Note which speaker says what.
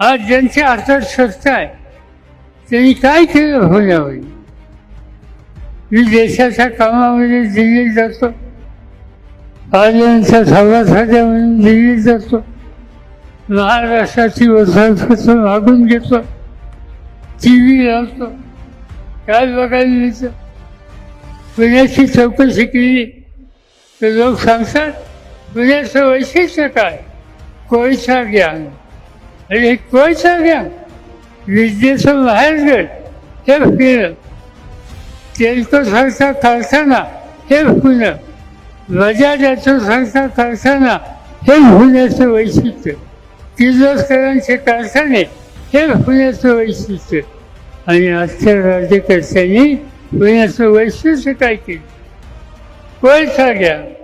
Speaker 1: आज ज्यांची हातात सत्ता आहे त्यांनी काय केलं होण्यावर मी देशाच्या कामामध्ये दिल्लीत जातो. पार्लमेंटचा साध्या म्हणून दिल्लीत जातो. महाराष्ट्राची वसाहत मागून घेतो. टी व्ही लावतो. काय बघायला मिळतं? पुण्याची चौकशी केली तर लोक सांगतात पुण्याचं वैशिष्ट्य काय? कोळीचा ज्ञान. अरे कोयचा घ्या. विद्येचं बाहेर हे केलं तेलकोसारखा कारखाना हे फुलं. बजाजाचं सारखा कारखाना हे फुण्याचं वैशिष्ट्य. किर्लोस्करांचे कारखाने हे पुण्याचं वैशिष्ट्य. आणि आजच्या राज्यकर्त्यांनी पुण्याचं वैशिष्ट्य काय केलं? कोयचा घ्या.